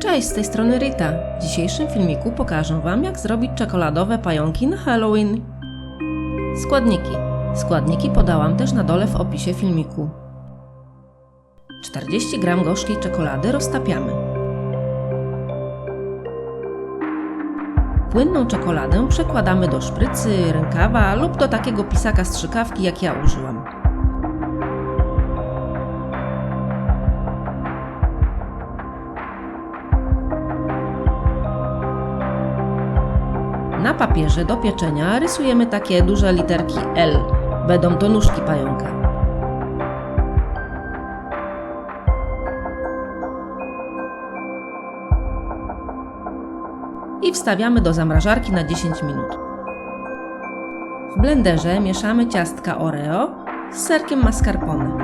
Cześć, z tej strony Rita. W dzisiejszym filmiku pokażę Wam, jak zrobić czekoladowe pająki na Halloween. Składniki. Składniki podałam też na dole w opisie filmiku. 40 g gorzkiej czekolady roztapiamy. Płynną czekoladę przekładamy do szprycy, rękawa lub do takiego pisaka strzykawki, jak ja użyłam. Na papierze do pieczenia rysujemy takie duże literki L. Będą to nóżki pająka. I wstawiamy do zamrażarki na 10 minut. W blenderze mieszamy ciastka Oreo z serkiem mascarpone.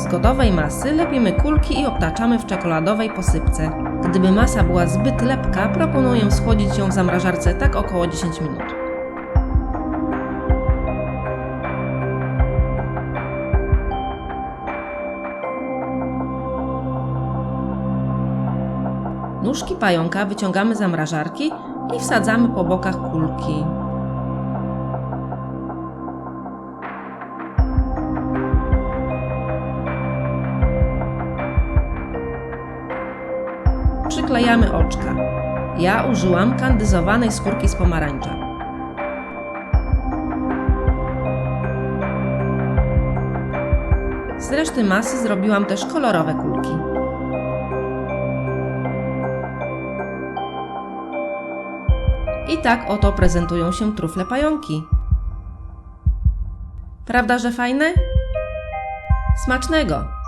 Z gotowej masy lepimy kulki i obtaczamy w czekoladowej posypce. Gdyby masa była zbyt lepka, proponuję schłodzić ją w zamrażarce tak około 10 minut. Nóżki pająka wyciągamy z zamrażarki i wsadzamy po bokach kulki. Przyklejamy oczka. Ja użyłam kandyzowanej skórki z pomarańcza. Z reszty masy zrobiłam też kolorowe kulki. I tak oto prezentują się trufle pająki. Prawda, że fajne? Smacznego!